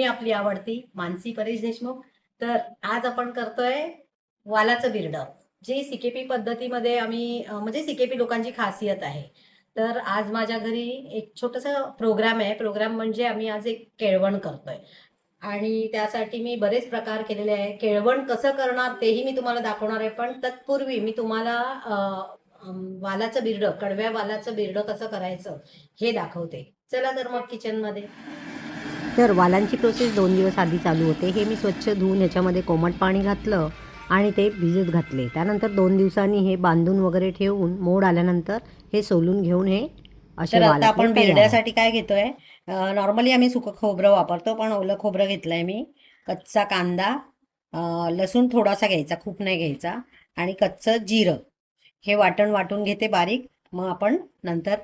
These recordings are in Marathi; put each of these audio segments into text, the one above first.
मी आपली आवडती मानसी परेश देशमुख. तर आज आपण करतोय वालाचं बिरडं जे सीकेपी पद्धतीमध्ये आम्ही म्हणजे सीकेपी लोकांची खासियत आहे. तर आज माझ्या घरी एक छोटंसं प्रोग्राम आहे. प्रोग्राम म्हणजे आम्ही आज एक केळवण करतोय. आणि त्यासाठी मी बरेच प्रकार केलेले आहे. केळवण कसं करणार तेही मी तुम्हाला दाखवणार आहे. पण तत्पूर्वी मी तुम्हाला वालाचं बिरडं कडव्या वालाचं बिरडं कसं करायचं हे दाखवते. चला तर मग किचनमध्ये तर वालांची प्रोसेस दोन दिवस आधी चालू होते. हे मी स्वच्छ धुवून ह्याच्यामध्ये कोमट पाणी घातलं आणि ते भिजत घातले. त्यानंतर दोन दिवसांनी हे बांधून वगैरे ठेवून मोड आल्यानंतर हे सोलून घेऊन हे असे तर आता आपण. बिरड्यासाठी काय घेतोय? नॉर्मली आम्ही सुकं खोबरं वापरतो पण ओलं खोबरं घेतलंय मी. कच्चा कांदा लसूण थोडासा घ्यायचा खूप नाही घ्यायचा. आणि कच्चं जिरं. हे वाटण वाटून घेते बारीक. मग आपण नंतर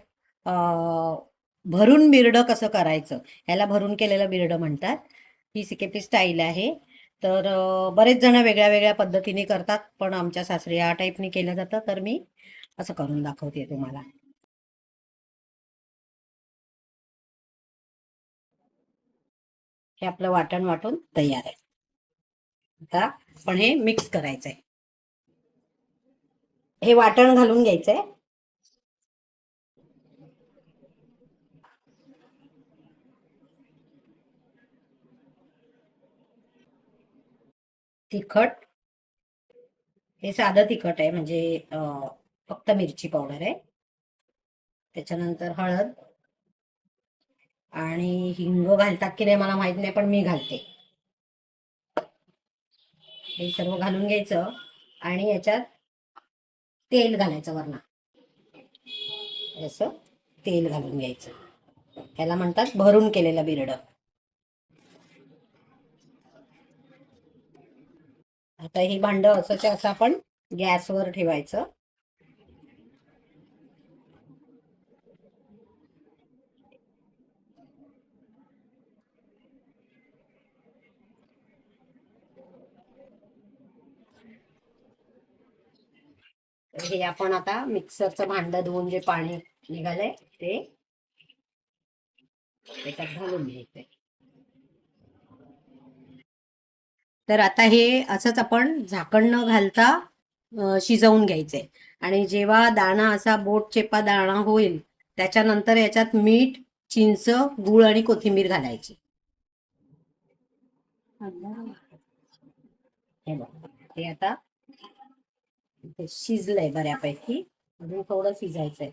भरून बिरडं कसं करायचं? याला भरून केलेलं बिरडं म्हणतात. ही सिकेपी स्टाईल आहे. तर बरेच जण वेगळ्या वेगळ्या पद्धतीने करतात पण आमच्या सासरी या टाईपने केलं जातं. तर मी असं करून दाखवते तुम्हाला. हे आपलं वाटण वाटून तयार आहे. आता पण हे मिक्स करायचंय. हे वाटण घालून घ्यायचंय. तिखट. हे साधं तिखट आहे म्हणजे फक्त मिरची पावडर आहे. त्याच्यानंतर हळद. आणि हिंग घालतात की नाही मला माहीत नाही पण मी घालते. हे सर्व घालून घ्यायचं आणि याच्यात तेल घालायचं वरना. असं तेल घालून घ्यायचं. ह्याला म्हणतात भरून केलेलं बिरडं. आता ही भांड असं असं आपण गॅसवर ठेवायचं. तर हे आपण आता मिक्सरचं भांड धुवून जे पाणी निघालंय ते त्याच्यात घालून घ्यायचंय. तर आता हे असंच आपण झाकण न घालता शिजवून घ्यायचंय आणि जेव्हा दाणा असा बोट चेपा दाणा होईल त्याच्यानंतर याच्यात मीठ चिंच गुळ आणि कोथिंबीर घालायची. हे आता शिजलंय बऱ्यापैकी. अजून थोडं शिजायचंय.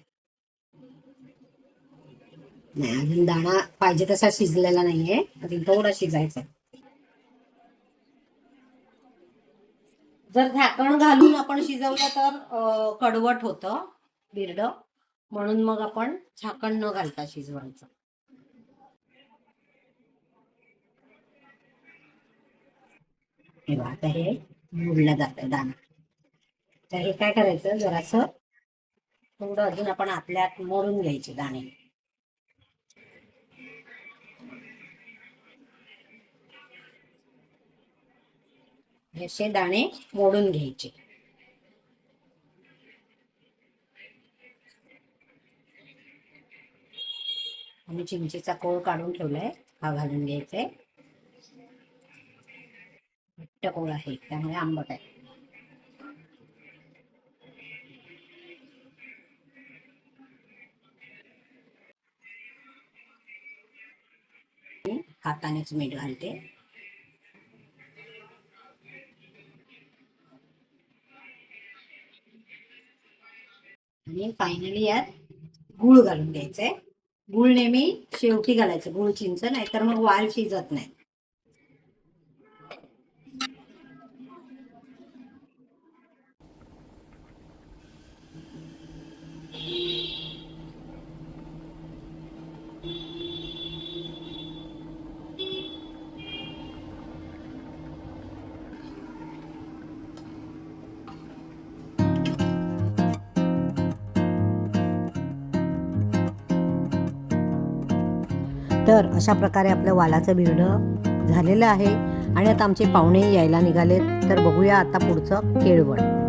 नाही अजून दाणा पाहिजे तसा शिजलेला नाहीये. अजून थोडा शिजायचा जर झाकण घालून आपण शिजवलं तर कडवट होतं बिरड. म्हणून मग आपण झाकण न घालता शिजवायचं. हे आता हे मोडलं जात दाणा. तर हे काय करायचं जरासं थोडं अजून आपण आपल्यात मोडून घ्यायचे दाणे. असे दाणे मोडून घ्यायचे. आणि चिंचेचा कोळ काढून ठेवलाय. हा घालून घ्यायचाय घट्ट कोळ आहे. त्यामुळे आंबट आहे. हातानेच मीठ घालते. आणि फायनली यात गुळ घालून घ्यायचंय. गुळ नेहमी शेवटी घालायचं गुळ चिंच नाहीतर मग वाल शिजत नाही. तर अशा प्रकारे आपलं वालाचं बिरडं झालेलं आहे. आणि आता आमचे पाहुणे यायला निघालेत. तर बघूया आता पुढचं केळवण.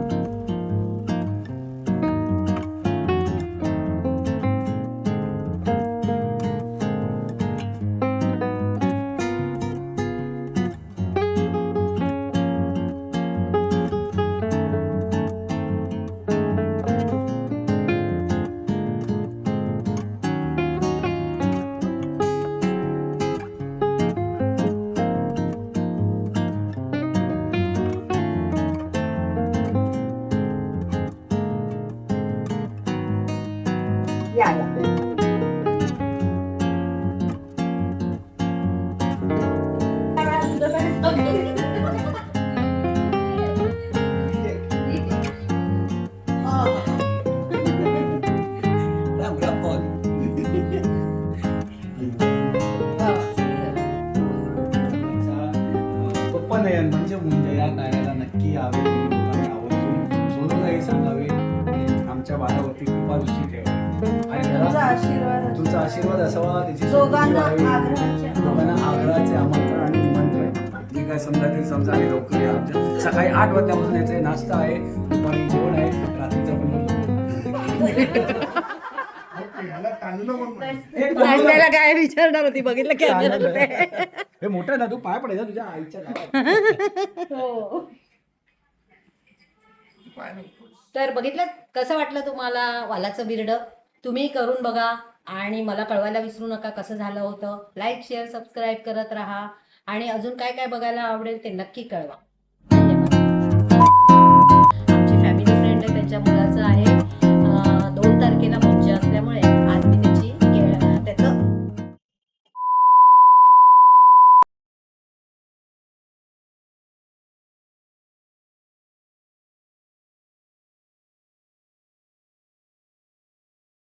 नयन म्हणजे मुंजे या कार्याला नक्की यावे तुम्ही लोकांनी आवर्जून सोनूलाही सांगावे आणि आमच्या बाळावरती कृपा दृष्टी ठेवावी. आणि तुमचा घरात आशीर्वाद तुमचा आशीर्वाद असावा त्याची. आग्रहाचे आमंत्रण. आणि निमंत्रण. काय समजा ते समजा आणि लवकर या. आमच्या सकाळी आठ वाजल्यापासून याचा नाश्ता आहे दुपारी जेवण आहे रात्रीचं पण काय विचारणार होती? बघितलं कॅमेरा हे मोठं तू पाय पडायचा तुझ्या आईच्या गावात. हो. तर बघितलं कसं वाटलं तुम्हाला वालाचं बिरडं? तुम्ही करून बघा आणि मला कळवायला विसरू नका कसं झालं होतं. लाईक शेअर सबस्क्राईब करत राहा. आणि अजून काय काय बघायला आवडेल ते नक्की कळवा. धन्यवाद. आमची फॅमिली फ्रेंड आहे त्यांच्या मुलाचं आहे. अं, दोन तारखेला पूजा असल्यामुळे